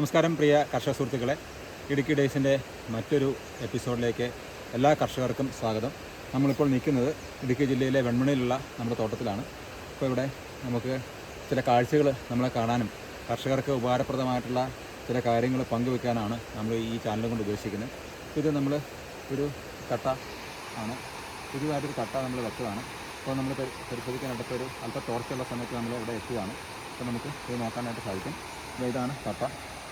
നമസ്കാരം പ്രിയ കർഷക സുഹൃത്തുക്കളെ. ഇടുക്കി ഡേയ്സിന്റെ മറ്റൊരു എപ്പിസോഡിലേക്ക് എല്ലാ കർഷകർക്കും സ്വാഗതം. നമ്മളിപ്പോൾ നിൽക്കുന്നത് ഇടുക്കി ജില്ലയിലെ വെൺമണിയിലുള്ള നമ്മുടെ തോട്ടത്തിലാണ്. ഇപ്പോൾ ഇവിടെ നമുക്ക് ചില കാഴ്ചകൾ നമ്മളെ കാണാനും കർഷകർക്ക് ഉപകാരപ്രദമായിട്ടുള്ള ചില കാര്യങ്ങൾ പങ്കുവെക്കാനാണ് നമ്മൾ ഈ ചാനൽ കൊണ്ട് ഉദ്ദേശിക്കുന്നത്. ഇത് നമ്മൾ ഒരു കട്ട ആണ്. പുതിയതായിട്ടൊരു കട്ട നമ്മൾ വെച്ചതാണ്. അപ്പോൾ നമ്മൾ പരിശോധിക്കാൻ അടുത്ത ഒരു അല്പ ടോർച്ചുള്ള സമയത്ത് നമ്മൾ ഇവിടെ എത്തുകയാണ് അപ്പോൾ നമുക്ക് ഇത് നോക്കാനായിട്ട് സാധിക്കും. ഇതാണ് കട്ട.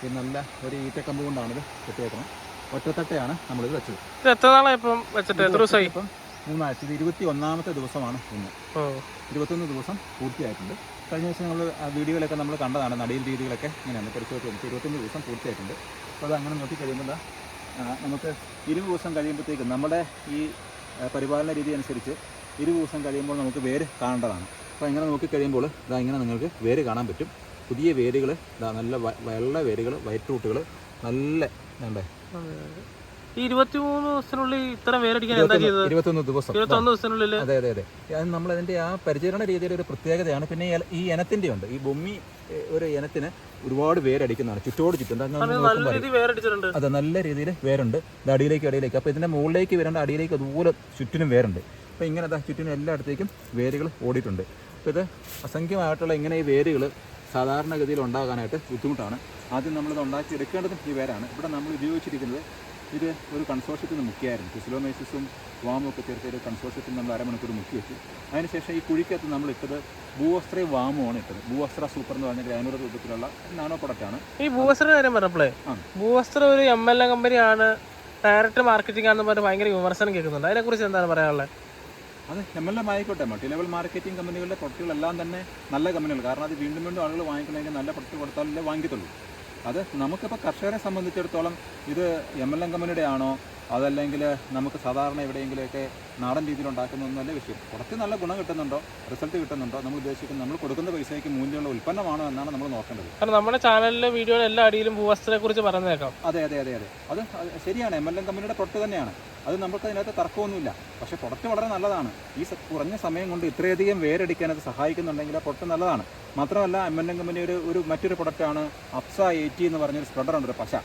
ഇത് നല്ല ഒരു ഈറ്റക്കമ്പ് കൊണ്ടാണ് ഇത് കെട്ടിയേക്കുന്നത് ഒറ്റത്തട്ടയാണ് നമ്മളിത് വെച്ചത്. ഇത് എത്ര നാളായി ഇപ്പം വെച്ചിട്ട്? എത്ര ദിവസമായി? ഇപ്പം മൂന്നാഴ്ച ഇത് ഇരുപത്തി ഒന്നാമത്തെ ദിവസമാണ് ഇന്ന്. ഇരുപത്തൊന്ന് ദിവസം പൂർത്തിയായിട്ടുണ്ട്. കഴിഞ്ഞ ദിവസം നമ്മൾ വീഡിയോയിലൊക്കെ നമ്മൾ കണ്ടതാണ് നടീൽ രീതികളൊക്കെ ഇങ്ങനെയാണ് പരിശോധിച്ച് നമുക്ക് ഇരുപത്തൊന്ന് ദിവസം പൂർത്തിയായിട്ടുണ്ട്. അപ്പോൾ അത് അങ്ങനെ നോക്കി കഴിയുമ്പോൾ ദാ, ആ, നമുക്ക് ഇരുപത് ദിവസം കഴിയുമ്പോഴത്തേക്കും നമ്മുടെ ഈ പരിപാലന രീതി അനുസരിച്ച് ഇരുപത് ദിവസം കഴിയുമ്പോൾ നമുക്ക് വേര് കാണേണ്ടതാണ്. അപ്പോൾ ഇങ്ങനെ നോക്കി കഴിയുമ്പോൾ ഇതാ ഇങ്ങനെ നിങ്ങൾക്ക് വേര് കാണാൻ പറ്റും. പുതിയ വേരുകൾ ഇതാ നല്ല വെള്ള വേരുകൾ വൈറ്റ് റൂട്ടുകൾ നല്ല വേണ്ടേ ഇരുപത്തിമൂന്ന് ദിവസത്തിനുള്ളിൽ ഇത്ര വേരടിക്കാൻ എന്താ ചെയ്തത്? ഇരുപത്തൊന്ന് ദിവസം. ഇരുപത്തൊന്ന് ദിവസത്തിനുള്ളിൽ അതെ അതെ അതെ. അത് നമ്മളതിന്റെ ആ പരിചരണ രീതിയുടെ ഒരു പ്രത്യേകതയാണ്. പിന്നെ ഈ ഇനത്തിന്റെ ഇനത്തിന്റെ ഉണ്ട് ഈ ബൊമ്മി ഒരു ഇനത്തിന് ഒരുപാട് വേരടിക്കുന്നതാണ്. ചുറ്റോട് ചുറ്റും. രീതിയിൽ അതെ നല്ല രീതിയിൽ വേരുണ്ട്. ഇത് അടിയിലേക്ക് അടിയിലേക്ക്. അപ്പോൾ ഇതിന്റെ മുകളിലേക്ക് വരേണ്ട അടിയിലേക്ക് അതുപോലെ ചുറ്റിനും വേരുണ്ട്. അപ്പോൾ ഇങ്ങനെ ചുറ്റിനും എല്ലായിടത്തേക്കും വേരുകൾ ഓടിയിട്ടുണ്ട്. അപ്പോൾ ഇത് അസംഖ്യമായിട്ടുള്ള ഇങ്ങനെ ഈ വേരുകൾ സാധാരണഗതിയിൽ ഉണ്ടാകാനായിട്ട് ബുദ്ധിമുട്ടാണ്. ആദ്യം നമ്മളിത് ഉണ്ടാക്കി എടുക്കേണ്ടതും ഈ വേരാണ്. ഇവിടെ നമ്മൾ ഉപയോഗിച്ചിരിക്കുന്നത് ഇത് ഒരു കൺസോർഷ്യത്തിൽ നിന്ന് മുക്കിയായിരുന്നു. ഫിസിലോമൈസിസും വാമും ഒക്കെ ചേർത്ത് ഒരു കൺസോർഷ്യത്തിൽ നമ്മൾ അരമണിക്കൂർ മുക്കി വെച്ചു. അതിനുശേഷം ഈ കുഴിക്കകത്ത് നമ്മൾ ഇട്ടത് ഭൂവസ്ത്ര വാമുമാണ് ഇട്ടത്. ഭൂവസ്ത്ര സൂപ്പർ എന്ന് പറഞ്ഞ ഗ്രാനുലർ രൂപത്തിലുള്ള നാനോ പ്രൊഡക്റ്റ് ആണ്. ഈ ഭൂവസ്ത്ര കാര്യം പറഞ്ഞപ്പോഴേ. ഭൂവസ്ത്ര ഒരു എം എൽ എ കമ്പനിയാണ് ഡയറക്റ്റ് മാർക്കറ്റിംഗ് ആണെന്ന് പറഞ്ഞ് ഭയങ്കര വിമർശനം കേൾക്കുന്നുണ്ട്. അതിനെക്കുറിച്ച് എന്താണ് പറയാനുള്ളത്? അത് എം എൽ എം ആയിക്കോട്ടെ. മൾട്ടി ലെവൽ മാർക്കറ്റിംഗ് കമ്പനികളുടെ പ്രൊഡക്റ്റുകളെല്ലാം തന്നെ നല്ല കമ്പനികൾ കാരണം അത് വീണ്ടും വീണ്ടും ആളുകൾ വാങ്ങിക്കണമെങ്കിൽ നല്ല പ്രൊഡക്റ്റ് കൊടുത്താലല്ലേ വാങ്ങിക്കത്തുള്ളൂ. അത് നമുക്കിപ്പോൾ കർഷകരെ സംബന്ധിച്ചിടത്തോളം ഇത് എം എൽ എം കമ്പനിയുടെ ആണോ അതല്ലെങ്കിൽ നമുക്ക് സാധാരണ എവിടെയെങ്കിലുമൊക്കെ നാടൻ രീതിയിൽ ഉണ്ടാക്കുന്നതൊന്നല്ല വിഷയം. കുറച്ച് നല്ല ഗുണം കിട്ടുന്നുണ്ടോ? റിസൾട്ട് കിട്ടുന്നുണ്ടോ? നമ്മൾ ഉദ്ദേശിക്കുന്നത് നമ്മൾ കൊടുക്കുന്ന പൈസയ്ക്ക് മൂല്യമുള്ള ഉൽപ്പന്നമാണോ എന്നാണ് നമ്മൾ നോക്കേണ്ടത്. കാരണം നമ്മുടെ ചാനലിലെ വീഡിയോയിൽ എല്ലാ അടിയിലും ഭൂവസ്ത്രത്തെ കുറിച്ച് പറഞ്ഞേക്കാം. അതെ അതെ അതെ അതെ. അത് അത് ശരിയാണ്. എം എൽ എം കമ്പനിയുടെ പ്രൊഡക്റ്റ് തന്നെയാണ്. അത് നമുക്ക് അതിനകത്ത് തർക്കമൊന്നുമില്ല. പക്ഷേ പ്രൊഡക്റ്റ് വളരെ നല്ലതാണ്. ഈ കുറഞ്ഞ സമയം കൊണ്ട് ഇത്രയധികം വേരടിക്കാൻ അത് സഹായിക്കുന്നുണ്ടെങ്കിൽ ആ പ്രൊഡക്റ്റ് നല്ലതാണ്. മാത്രമല്ല എം എൽ എം കമ്പനി ഒരു ഒരു മറ്റൊരു പ്രൊഡക്റ്റാണ് അപ്സ എയ്റ്റി എന്ന് പറഞ്ഞൊരു സ്പ്രെഡർ ഉണ്ട് ഒരു പശ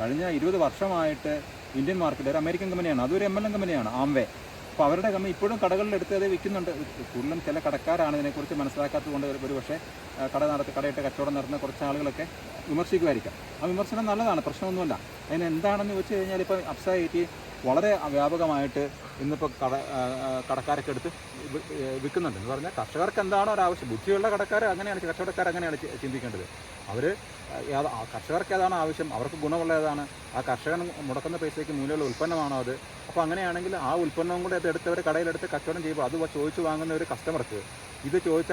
കഴിഞ്ഞ ഇരുപത് വർഷമായിട്ട് ഇന്ത്യൻ മാർക്കറ്റ് ഒരു അമേരിക്കൻ കമ്പനിയാണ് അതൊരു എം എൽ എം കമ്പനിയാണ് ആംവേ അപ്പോൾ അവരുടെ കമ്പനി ഇപ്പോഴും കടകളിൽ എടുത്ത് അത് വിൽക്കുന്നുണ്ട്. കൂടുതലും ചില കടക്കാരാണ് ഇതിനെക്കുറിച്ച് മനസ്സിലാക്കാത്തത് കൊണ്ട് ഒരു പക്ഷേ കട നടത്തി കടയിട്ട് കച്ചവടം നടത്തുന്ന കുറച്ച് ആളുകളൊക്കെ വിമർശിക്കുമായിരിക്കാം. ആ വിമർശനം നല്ലതാണ് പ്രശ്നമൊന്നുമില്ല. അതിന് എന്താണെന്ന് വെച്ച് കഴിഞ്ഞാൽ ഇപ്പോൾ അപ്സ വളരെ വ്യാപകമായിട്ട് ഇന്നിപ്പോൾ കട കടക്കാരൊക്കെ എടുത്ത് വിൽക്കുന്നുണ്ട്. എന്ന് പറഞ്ഞാൽ കർഷകർക്ക് എന്താണോ ഒരാവശ്യം ബുദ്ധിയുള്ള കടക്കാർ അങ്ങനെയാണ് കച്ചവടക്കാർ അങ്ങനെയാണ് ചിന്തിക്കേണ്ടത്. അവർ കർഷകർക്ക് ഏതാണ് ആവശ്യം? അവർക്ക് ഗുണമുള്ള ഏതാണ് ആ കർഷകൻ മുടക്കുന്ന പൈസയ്ക്ക് മൂലമുള്ള ഉൽപ്പന്നമാണോ അത്? അപ്പോൾ അങ്ങനെയാണെങ്കിൽ ആ ഉൽപ്പന്നവും കൂടെ അത് എടുത്തവർ കടയിലെടുത്ത് കച്ചവടം ചെയ്യുമ്പോൾ അത് ചോദിച്ചു വാങ്ങുന്ന ഒരു കസ്റ്റമർക്ക് ഇത് ചോദിച്ച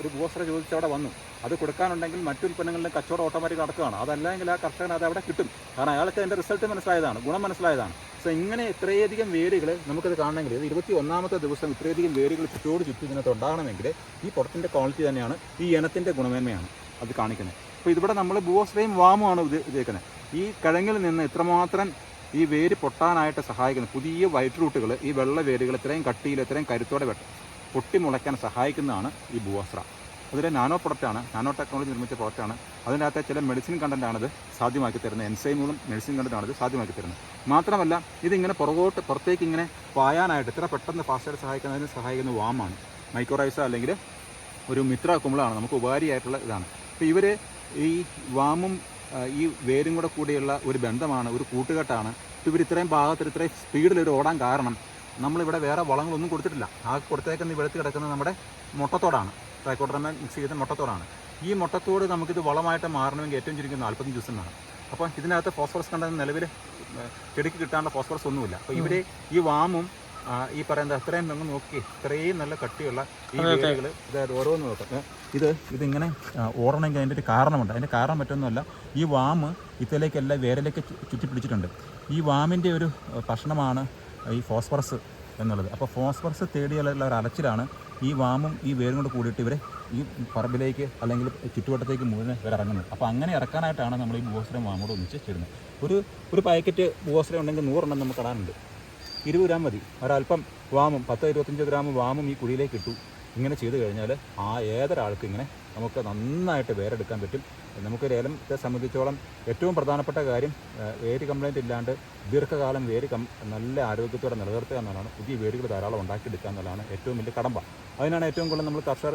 ഒരു ഭൂവസ്ത്ര ചോദിച്ച് അവിടെ വന്നു. അത് കൊടുക്കാനുണ്ടെങ്കിൽ മറ്റു ഉൽപ്പന്നങ്ങളിലും കച്ചവടം ഓട്ടോമാറ്റിക് നടക്കുകയാണ്. അതല്ലെങ്കിൽ ആ കർഷകൻ അത് അവിടെ കിട്ടും. കാരണം അയാൾക്ക് അതിന്റെ റിസൾട്ട് മനസ്സിലായതാണ് ഗുണം മനസ്സിലായതാണ്. സോ ഇങ്ങനെ ഇത്രയധികം വേരുകൾ നമുക്കത് കാണണമെങ്കിൽ ഇത് ഇരുപത്തി ഒന്നാമത്തെ ദിവസം ഇത്രയധികം വേരുകൾ ചുറ്റോട് ചുറ്റും ഇതിനകത്ത് ഉണ്ടാകണമെങ്കിൽ ഈ പുറത്തിന്റെ ക്വാളിറ്റി തന്നെയാണ് ഈ ഇനത്തിന്റെ ഗുണമേന്മയാണ് അത് കാണിക്കുന്നത്. അപ്പോൾ ഇതിവിടെ നമ്മൾ ഭൂവസ്ത്രയും വാമുമാണ് ഇത് ഇതേക്കുന്നത് ഈ കിഴങ്ങിൽ നിന്ന് ഇത്രമാത്രം ഈ വേര് പൊട്ടാനായിട്ട് സഹായിക്കുന്നത് പുതിയ വൈറ്റ് റൂട്ടുകൾ ഈ വെള്ള വേരുകൾ ഇത്രയും കട്ടിയിൽ ഇത്രയും കരുത്തോടെ വെട്ട പൊട്ടി മുളയ്ക്കാൻ സഹായിക്കുന്നതാണ് ഈ ബുവാസ്ര. അതിലെ നാനോ പ്രൊഡക്റ്റാണ് നാനോ ടെക്നോളജി നിർമ്മിച്ച പ്രൊഡക്റ്റാണ്. അതിനകത്ത് ചില മെഡിസിൻ കണ്ടന്റാണിത് സാധ്യമാക്കി തരുന്നത്. എൻസൈമുകളും മെഡിസിൻ കണ്ടന്റാണിത് സാധ്യമാക്കി തരുന്നത്. മാത്രമല്ല ഇതിങ്ങനെ പുറകോട്ട് പുറത്തേക്ക് ഇങ്ങനെ പായാനായിട്ട് ഇത്ര പെട്ടെന്ന് ഫാസ്റ്റായിട്ട് സഹായിക്കുന്നതിന് സഹായിക്കുന്ന വാമാണ്. മൈക്രോറൈസ അല്ലെങ്കിൽ ഒരു മിത്ര കുമ്പളാണ് നമുക്ക് ഉപകാരിയായിട്ടുള്ള ഇതാണ്. അപ്പോൾ ഇവർ ഈ വാമും ഈ വേരും കൂടെ കൂടിയുള്ള ഒരു ബന്ധമാണ് ഒരു കൂട്ടുകെട്ടാണ്. ഇവർ ഇത്രയും ഭാഗത്തിൽ ഇത്രയും സ്പീഡിൽ ഒരു ഓടാൻ കാരണം നമ്മളിവിടെ വേറെ വളങ്ങളൊന്നും കൊടുത്തിട്ടില്ല. ആ കൊടുത്തേക്കുന്ന വെളുത്ത് കിടക്കുന്നത് നമ്മുടെ മുട്ടത്തോടാണ്. തന്നെ മിക്സ് ചെയ്ത മുട്ടത്തോടാണ്. ഈ മുട്ടത്തോട് നമുക്കിത് വളമായിട്ട് മാറണമെങ്കിൽ ഏറ്റവും ചുരുങ്ങി നാൽപ്പത്തഞ്ച് ദിവസം വേണം. അപ്പോൾ ഇതിനകത്ത് ഫോസ്ഫറസ് കണ്ടെന്ന് നിലവിൽ ചെടിക്ക് കിട്ടാനുള്ള ഫോസ്ഫറസ് ഒന്നുമില്ല. അപ്പോൾ ഇവിടെ ഈ വാമും ഈ പറയുന്നത് അത്രയും നിങ്ങൾ നോക്കി ഇത്രയും നല്ല കട്ടിയുള്ള ഈ വേരുകൾ ഇതായത് ഓരോന്ന് നോക്കാം. ഇത് ഇതിങ്ങനെ ഓടണമെങ്കിൽ അതിന്റെ ഒരു കാരണമുണ്ട്. അതിന്റെ കാരണം മറ്റൊന്നുമല്ല ഈ വാമ് ഇത്തലേക്കെല്ലാം വേരിലേക്ക് ചുറ്റിപ്പിടിച്ചിട്ടുണ്ട്. ചുറ്റി പിടിച്ചിട്ടുണ്ട് ഈ വാമിന്റെ ഒരു ഭക്ഷണമാണ് ഈ ഫോസ്ഫറസ് എന്നുള്ളത്. അപ്പോൾ ഫോസ്ഫറസ് തേടിയുള്ള ഒരു അലച്ചിലാണ് ഈ വാമും ഈ വേരും കൂടെ കൂടിയിട്ട് ഇവരെ ഈ പറമ്പിലേക്ക് അല്ലെങ്കിൽ ചുറ്റുവട്ടത്തേക്ക് മുഴുവൻ ഇവർ ഇറങ്ങുന്നത്. അപ്പോൾ അങ്ങനെ ഇറക്കാനായിട്ടാണ് നമ്മൾ ഈ ഭൂവസ്ത്രം വാമോട് ഒന്നിച്ച് ചേരുന്നത്. ഒരു ഒരു പാക്കറ്റ് ഭൂവസ്ത്രം ഉണ്ടെങ്കിൽ നൂറെണ്ണം നമുക്ക് ഇടാനുണ്ട് ഇരുപത് ഗ്രാം മതി. ഒരല്പം വാമും പത്ത് ഇരുപത്തഞ്ച് ഗ്രാം വാമും ഈ കുഴിയിലേക്ക് ഇട്ടു. ഇങ്ങനെ ചെയ്തു കഴിഞ്ഞാൽ ആ ഏതൊരാൾക്കും ഇങ്ങനെ നമുക്ക് നന്നായിട്ട് വേരെടുക്കാൻ പറ്റും. നമുക്കൊരു ലേലത്തെ സംബന്ധിച്ചോളം ഏറ്റവും പ്രധാനപ്പെട്ട കാര്യം വേര് കംപ്ലൈന്റ് ഇല്ലാണ്ട് ദീർഘകാലം വേര് കം നല്ല ആരോഗ്യത്തോടെ നിലനിർത്തുക എന്നുള്ളതാണ്. പുതിയ വേരുകൾ ധാരാളം ഉണ്ടാക്കിയെടുക്കുക എന്നുള്ളതാണ് ഏറ്റവും വലിയ കടമ്പ. അതിനാണ് ഏറ്റവും കൂടുതൽ നമ്മൾ കർഷകർ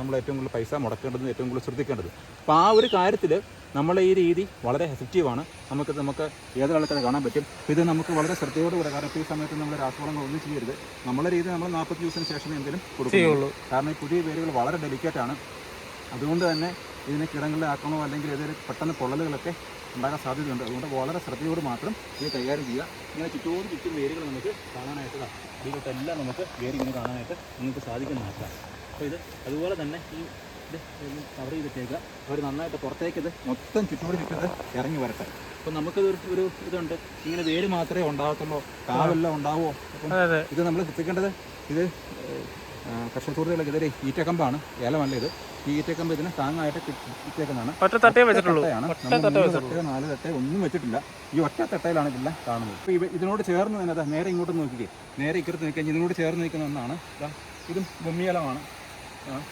നമ്മൾ ഏറ്റവും കൂടുതൽ പൈസ മുടക്കേണ്ടത് ഏറ്റവും കൂടുതൽ ശ്രദ്ധിക്കേണ്ടത്. അപ്പോൾ ആ ഒരു കാര്യത്തിൽ നമ്മളെ ഈ രീതി വളരെ എഫക്റ്റീവാണ് നമുക്ക് നമുക്ക് ഏതൊരാൾക്കത് കാണാൻ പറ്റും? ഇത് നമുക്ക് വളരെ ശ്രദ്ധയോടുകൂടെ കാരണം ഇപ്പോൾ ഈ സമയത്ത് നമ്മൾ രാസവളങ്ങൾ ഒന്നും ചെയ്യരുത്. നമ്മളെ രീതി നമ്മൾ നാൽപ്പത്തി ദിവസത്തിന് ശേഷമേ എന്തെങ്കിലും കൊടുക്കുകയുള്ളൂ കാരണം ഈ പുതിയ വേരുകൾ വളരെ ഡെലിക്കേറ്റാണ് അതുകൊണ്ട് തന്നെ ഇതിനെ കിടങ്ങളിൽ ആക്കണോ അല്ലെങ്കിൽ ഏതൊരു പെട്ടെന്ന് പൊള്ളലുകളൊക്കെ ഉണ്ടാകാൻ സാധ്യതയുണ്ട്. അതുകൊണ്ട് വളരെ ശ്രദ്ധയോട് മാത്രം ഇത് കൈകാര്യം ചെയ്യുക. ഇങ്ങനെ ചുറ്റോട് ചുറ്റും വേരുകൾ നമുക്ക് കാണാനായിട്ട് ഇതിലോട്ടെല്ലാം നമുക്ക് വേര് ഇങ്ങനെ കാണാനായിട്ട് നിങ്ങൾക്ക് സാധിക്കുന്നതാണ് അപ്പോൾ ഇത് അതുപോലെ തന്നെ ഈ ഇത് കവർ ചെയ്തിട്ടേക്കുക. അവർ നന്നായിട്ട് പുറത്തേക്ക് ഇത് മൊത്തം ചുറ്റോട് ചുറ്റും ഇത് ഇറങ്ങി വരട്ടെ. അപ്പോൾ നമുക്കിത് ഒരു ഒരു ഇതുണ്ട്. ഇങ്ങനെ വേര് മാത്രമേ ഉണ്ടാകത്തുള്ളൂ. കാവെല്ലാം ഉണ്ടാവുമോ? ഇത് നമ്മൾ ശ്രദ്ധിക്കേണ്ടത് ഇത് കർഷക സുഹൃത്തുക്കൾക്കെതിരെ ഈറ്റക്കമ്പാണ് ഏലമല്ല ഇത്. ഈ ഈറ്റക്കമ്പ് ഇതിന് താങ്ങായിട്ട് ഇട്ടേക്കുന്നതാണ് തട്ടേ തട്ടയാണ്. തട്ടേ നാല് തട്ടയോ ഒന്നും വെച്ചിട്ടില്ല. ഈ ഒറ്റ തട്ടയിലാണ് ഇതെല്ലാം കാണുന്നത്. ഇപ്പോൾ ഇതിനോട് ചേർന്ന് തന്നെ നേരെ ഇങ്ങോട്ട് നോക്കിക്കേ. നേരെ ഇക്കരത്ത് നിൽക്കാൻ ഇതിനോട് ചേർന്ന് നിൽക്കുന്ന ഒന്നാണ് ഇതും ബൊമ്മിയലമാണ് ആ,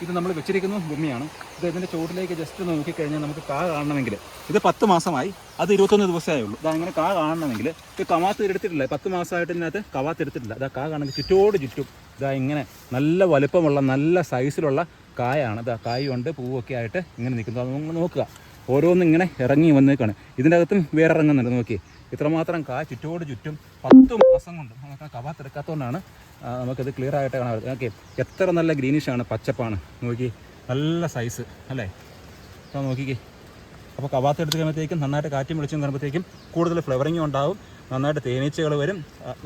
ഇത് നമ്മൾ വെച്ചിരിക്കുന്ന ഭൂമിയാണ്. ഇത് ഇതിന്റെ ചുവട്ടിലേക്ക് ജസ്റ്റ് നോക്കിക്കഴിഞ്ഞാൽ നമുക്ക് കാ കാണണമെങ്കിൽ ഇത് പത്ത് മാസമായി. അത് ഇരുപത്തൊന്ന് ദിവസമേ ഉള്ളൂ ഇതങ്ങനെ കാ കാണണമെങ്കിൽ ഇത് കവാത്ത് എടുത്തിട്ടില്ല. പത്ത് മാസമായിട്ട് ഇതിനകത്ത് കവാത്ത് എടുത്തിട്ടില്ല. ഇതാ കാ കാണണമെങ്കിൽ ചുറ്റോട് ചുറ്റും ഇതാ ഇങ്ങനെ നല്ല വലുപ്പമുള്ള നല്ല സൈസിലുള്ള കായാണ്. ഇതാ കായുണ്ട് പൂവൊക്കെ ആയിട്ട് ഇങ്ങനെ നിൽക്കുന്നത്. അത് നിങ്ങൾ നോക്കുക. ഓരോന്നും ഇങ്ങനെ ഇറങ്ങി വന്നേക്കാണ്. ഇതിന്റെ അകത്തും വേറെ ഇറങ്ങുന്നുണ്ട്. നോക്കി ഇത്രമാത്രം കാ ചുറ്റോട് ചുറ്റും പത്ത് മാസം കൊണ്ട് നമുക്ക് ആ കവാത്ത് എടുക്കാത്തതുകൊണ്ടാണ് നമുക്കത് ക്ലിയർ ആയിട്ട് കാണാൻ ഓക്കെ എത്ര നല്ല ഗ്രീനിഷാണ് പച്ചപ്പാണ്. നോക്കി. നല്ല സൈസ് അല്ലേ? അപ്പോൾ നോക്കിക്കേ. അപ്പോൾ കവാത്ത് എടുത്ത് കഴിയുമ്പോഴത്തേക്കും നന്നായിട്ട് കാറ്റും വെളിച്ചം കഴിയുമ്പോഴത്തേക്കും കൂടുതൽ ഫ്ലവറിങ്ങും ഉണ്ടാവും. നന്നായിട്ട് തേനീച്ചകൾ വരും.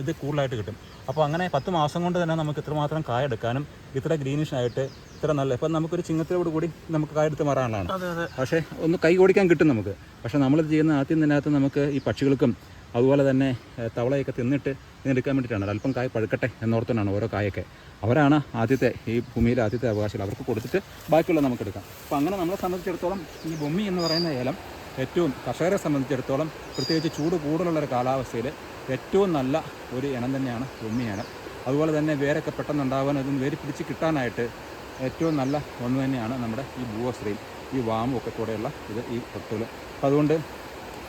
ഇത് കൂടുതലായിട്ട് കിട്ടും. അപ്പോൾ അങ്ങനെ പത്ത് മാസം കൊണ്ട് തന്നെ നമുക്ക് ഇത്രമാത്രം കായ എടുക്കാനും ഇത്ര ഗ്രീനിഷ് ആയിട്ട് ഇത്ര നല്ല ഇപ്പം നമുക്കൊരു ചിങ്ങത്തിലോട് കൂടി നമുക്ക് കായ എടുത്ത് മാറാനുള്ളതാണ്. പക്ഷേ ഒന്ന് കൈ ഓടിക്കാൻ കിട്ടും നമുക്ക്. പക്ഷേ നമ്മളിത് ചെയ്യുന്ന ആദ്യം ഇതിനകത്ത് നമുക്ക് ഈ പക്ഷികൾക്കും അതുപോലെ തന്നെ തവളയൊക്കെ തിന്നിട്ട് ഇതിനെടുക്കാൻ വേണ്ടിയിട്ടാണ്. അല്പം കായ പഴുക്കട്ടെ എന്നോർത്തുകൊണ്ടാണ് ഓരോ കായൊക്കെ. അവരാണ് ആദ്യത്തെ ഈ ഭൂമിയിലെ ആദ്യത്തെ അവകാശികൾ. അവർക്ക് കൊടുത്തിട്ട് ബാക്കിയുള്ള നമുക്ക് എടുക്കാം. അപ്പോൾ അങ്ങനെ നമ്മളെ സംബന്ധിച്ചിടത്തോളം ഈ ബൊമ്മി എന്ന് പറയുന്ന ഏലം ഏറ്റവും കർഷകരെ സംബന്ധിച്ചിടത്തോളം പ്രത്യേകിച്ച് ചൂട് കൂടുതലുള്ള ഒരു കാലാവസ്ഥയിൽ ഏറ്റവും നല്ല ഒരു ഇനം തന്നെയാണ് ഉമ്മിയാണ് അതുപോലെ തന്നെ വേരൊക്കെ പെട്ടെന്നുണ്ടാകാൻ അതും വേര് പിടിച്ച് കിട്ടാനായിട്ട് ഏറ്റവും നല്ല ഒന്ന് തന്നെയാണ് നമ്മുടെ ഈ ഭൂവസ്ത്രീയും ഈ വാമും ഒക്കെ കൂടെയുള്ള ഇത് ഈ പൊട്ടുകൾ അതുകൊണ്ട്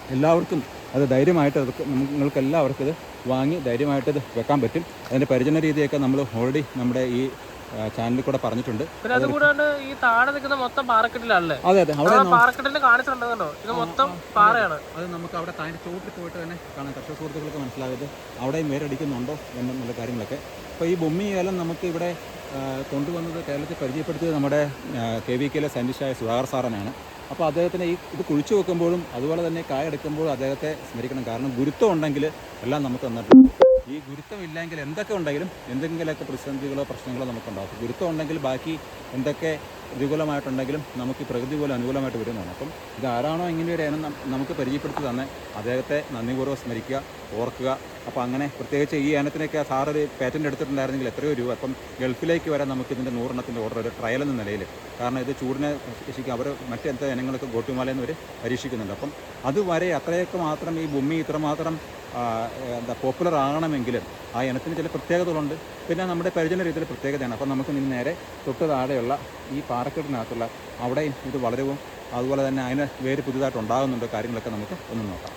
എല്ലാവർക്കും അത് ധൈര്യമായിട്ട് അത് നിങ്ങൾക്ക് എല്ലാവർക്കും ഇത് വാങ്ങി ധൈര്യമായിട്ട് ഇത് വെക്കാൻ പറ്റും. അതിന്റെ പരിചരണ രീതിയൊക്കെ നമ്മൾ ഓൾറെഡി നമ്മുടെ ഈ ചാനലിൽ കൂടെ പറഞ്ഞിട്ടുണ്ട്. പിന്നെ അതുകൂടാണ്ട് ഈ താഴെ നിൽക്കുന്ന മൊത്തം അതെ അതെ. അവിടെ അവിടെ പാറക്കെട്ടിൽ കാണിച്ചിട്ടുണ്ടോ ഇത് മൊത്തം പാറയാണ്. അത് നമുക്ക് അവിടെ താഴെ ചോട്ടിൽ പോയിട്ട് തന്നെ കാണാം. കർഷക സുഹൃത്തുക്കൾക്ക് മനസ്സിലാവരുത് അവിടെയും വേരടിക്കുന്നുണ്ടോ എന്നുള്ള കാര്യങ്ങളൊക്കെ. അപ്പോൾ ഈ ബൊമ്മി ഏലം നമുക്ക് ഇവിടെ കൊണ്ടുവന്നത് കേരളത്തിൽ പരിചയപ്പെടുത്തിയത് നമ്മുടെ കെ വി കെയിലെ സയന്റിസ്റ്റായ സുധാകർ സാറനാണ് അപ്പോൾ അദ്ദേഹത്തിന് ഈ ഇത് കുഴിച്ചു വെക്കുമ്പോഴും അതുപോലെ തന്നെ കായ എടുക്കുമ്പോഴും അദ്ദേഹത്തെ സ്മരിക്കണം. കാരണം ഗുരുത്വം ഉണ്ടെങ്കിൽ എല്ലാം നമുക്ക് തന്നിട്ടുണ്ട്. ഈ ഗുരുത്വം ഇല്ലെങ്കിൽ എന്തൊക്കെ ഉണ്ടെങ്കിലും എന്തെങ്കിലുമൊക്കെ പ്രതിസന്ധികളോ പ്രശ്നങ്ങളോ നമുക്കുണ്ടാകും ഗുരുത്വം ഉണ്ടെങ്കിൽ ബാക്കി എന്തൊക്കെ പ്രതികൂലമായിട്ടുണ്ടെങ്കിലും നമുക്ക് പ്രകൃതി പോലെ അനുകൂലമായിട്ട് വരുന്നതാണ്. അപ്പം ഇത് ആരാണോ ഇങ്ങനെ ഒരു നമുക്ക് പരിചയപ്പെടുത്തി തന്നെ അദ്ദേഹത്തെ നന്ദിപൂർവം സ്മരിക്കുക ഓർക്കുക. അപ്പോൾ അങ്ങനെ പ്രത്യേകിച്ച് ഈ ഇനത്തിനൊക്കെ സാർ ഒരു പാറ്റന്റ് എടുത്തിട്ടുണ്ടായിരുന്നെങ്കിൽ എത്രയോ രൂപ. അപ്പം ഗൾഫിലേക്ക് വരെ നമുക്ക് ഇതിന്റെ നൂറെണ്ണത്തിന്റെ ഓർഡർ ഒരു ട്രയൽ എന്ന നിലയിൽ. കാരണം ഇത് ചൂടിനെ പരീക്ഷിക്കുക അവർ മറ്റെന്താ ഇനങ്ങളൊക്കെ ഗോട്ടുമാലയിൽ നിന്ന് അവർ പരീക്ഷിക്കുന്നുണ്ട്. അപ്പം അതുവരെ അത്രയൊക്കെ മാത്രം ഈ ഭൂമി ഇത്രമാത്രം എന്താ പോപ്പുലർ ആകണമെങ്കിൽ ആ ഇനത്തിന് ചില പ്രത്യേകതകളുണ്ട്. പിന്നെ നമ്മുടെ പരിചരണ രീതിയിൽ പ്രത്യേകതയാണ്. അപ്പം നമുക്ക് ഇനി നേരെ തൊട്ട് താഴെയുള്ള ഈ പാറക്കെട്ടിനകത്തുള്ള അവിടെയും ഇത് വളരവും അതുപോലെ തന്നെ അതിന് വേര് പുതിയതായിട്ട് ഉണ്ടാകുന്നുണ്ടോ കാര്യങ്ങളൊക്കെ നമുക്ക് ഒന്ന് നോക്കാം.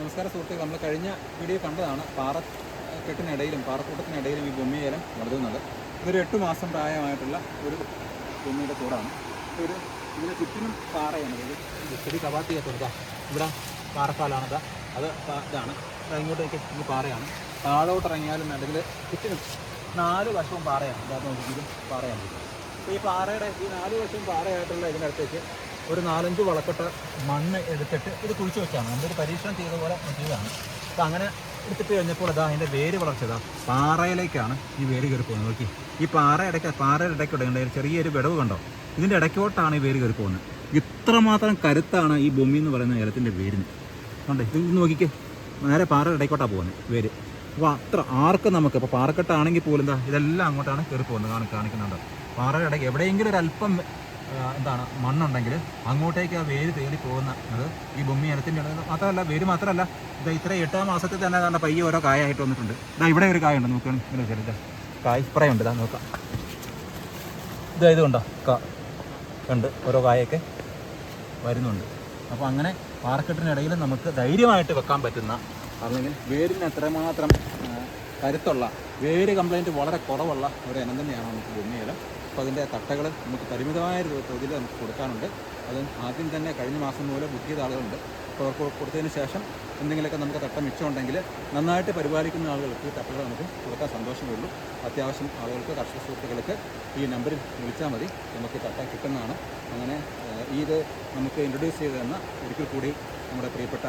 നമസ്കാരം സുഹൃത്തുക്കൾ നമ്മൾ കഴിഞ്ഞ വീഡിയോ കണ്ടതാണ് പാറ പാറക്കെട്ടിനിടയിലും പാറക്കൂട്ടത്തിനിടയിലും ഈ ഭൂമിയേലം വളരുന്നുണ്ട് ഇതൊരു എട്ട് മാസം പ്രായമായിട്ടുള്ള ഒരു ഭൂമിയുടെ കൂടാണ് ഒരു ഇതിന് ചുറ്റിനും പാറയാണ്. ഇത് ചെടി കവാത്തി കൊടുക്കുക ഇവിടെ പാറക്കാലാണ് അത് ഇതാണ്. ഇങ്ങോട്ടേക്ക് ഇത് പാറയാണ്. താഴോട്ട് ഇറങ്ങിയാലും അല്ലെങ്കിൽ ചുറ്റിനും നാല് വശവും പാറയാണ്. ഇതാ നോക്കിയിട്ടും പാറയാണ്. അപ്പോൾ ഈ പാറയുടെ ഈ നാല് വശവും പാറയായിട്ടുള്ള ഇതിനടുത്തേക്ക് ഒരു നാലഞ്ച് വളക്കെട്ട മണ്ണ് എടുത്തിട്ട് ഇത് കുഴിച്ച് വെച്ചാണ്. നമ്മളൊരു പരീക്ഷണം ചെയ്ത പോലെ ചെയ്തതാണ്. അപ്പോൾ അങ്ങനെ എടുത്തിട്ട് കഴിഞ്ഞപ്പോൾ ഇതാ അതിന്റെ വേര് വളർച്ചതാ പാറയിലേക്കാണ് ഈ വേര് കയറി പോകുന്നത്. നോക്കി ഈ പാറ ഇടയ്ക്ക് പാറയുടെ ഇടയ്ക്കൂടെ ഉണ്ട് ഒരു ചെറിയൊരു വിടവ് കണ്ടോ? ഇതിന്റെ ഇടയ്ക്കോട്ടാണ് ഈ വേര് കയറി പോകുന്നത്. ഇത്രമാത്രം കരുത്താണ് ഈ ഭൂമി എന്ന് പറയുന്ന ഏലത്തിന്റെ വേരിന്. കണ്ടേ? ഇത് നോക്കിക്കേ നേരെ പാറയുടെ ഇടയ്ക്കോട്ടാണ് പോകുന്നത് വേര്. അപ്പോൾ അത്ര ആർക്കും നമുക്ക്? ഇപ്പോൾ പാറക്കെട്ടാണെങ്കിൽ പോലും എന്താ ഇതെല്ലാം അങ്ങോട്ടാണ് കയറി പോകുന്നത് കാണി കാണിക്കുന്നുണ്ട്. പാറയുടെ ഇടയ്ക്ക് എവിടെയെങ്കിലും ഒരു അല്പം എന്താണ് മണ്ണുണ്ടെങ്കിൽ അങ്ങോട്ടേക്ക് ആ വേര് തേടി പോകുന്ന അത് ഈ ഭൂമി ഇനത്തിന്റെ മാത്രമല്ല വേര് മാത്രമല്ല ഇത് ഇത്ര എട്ടാം മാസത്തിൽ തന്നെ കണ്ട പയ്യ ഓരോ കായായിട്ട് വന്നിട്ടുണ്ട്. ഇതാ ഇവിടെ ഒരു കായുണ്ട് നോക്കുകയാണ് ഇങ്ങനെ വെച്ചാൽ ഇതാ കായ് സ്പ്രേ ഉണ്ട് ഇതാ നോക്കാം. ഇതാ ഇതുണ്ടോ കണ്ട് ഓരോ കായൊക്കെ വരുന്നുണ്ട്. അപ്പോൾ അങ്ങനെ പാറക്കെട്ടിനിടയിൽ നമുക്ക് ധൈര്യമായിട്ട് വെക്കാൻ പറ്റുന്ന അല്ലെങ്കിൽ വേരിന് എത്രമാത്രം ആ, കരുത്തുള്ള വേര് കംപ്ലൈന്റ് വളരെ കുറവുള്ള ഒരു ഇനം തന്നെയാണ് നമുക്ക് ഭൂമിയിലും അപ്പോൾ അതിന്റെ തട്ടകൾ നമുക്ക് പരിമിതമായ തോതിൽ നമുക്ക് കൊടുക്കാനുണ്ട്. അത് ആദ്യം തന്നെ കഴിഞ്ഞ മാസം മുതൽ ബുക്ക് ചെയ്ത ആളുകളുണ്ട്. അപ്പോൾ അവർക്ക് കൊടുത്തതിന് ശേഷം എന്തെങ്കിലുമൊക്കെ നമുക്ക് തട്ട മിച്ചമുണ്ടെങ്കിൽ നന്നായിട്ട് പരിപാലിക്കുന്ന ആളുകൾക്ക് തട്ടകൾ നമുക്ക് കൊടുക്കാൻ സന്തോഷമേ ഉള്ളൂ അത്യാവശ്യം ആളുകൾക്ക് കർഷക സുഹൃത്തുക്കൾക്ക് ഈ നമ്പറിൽ വിളിച്ചാൽ മതി. നമുക്ക് തട്ട കിട്ടുന്നതാണ്. അങ്ങനെ ഇത് നമുക്ക് ഇൻട്രൊഡ്യൂസ് ചെയ്തു തന്ന ഒരിക്കൽ കൂടി നമ്മുടെ പ്രിയപ്പെട്ട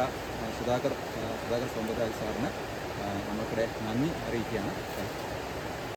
സുധാകർ സുധാകർ സൗന്ദര്യ സാറിന് നമ്മൾക്കിടെ നന്ദി അറിയിക്കുകയാണ്.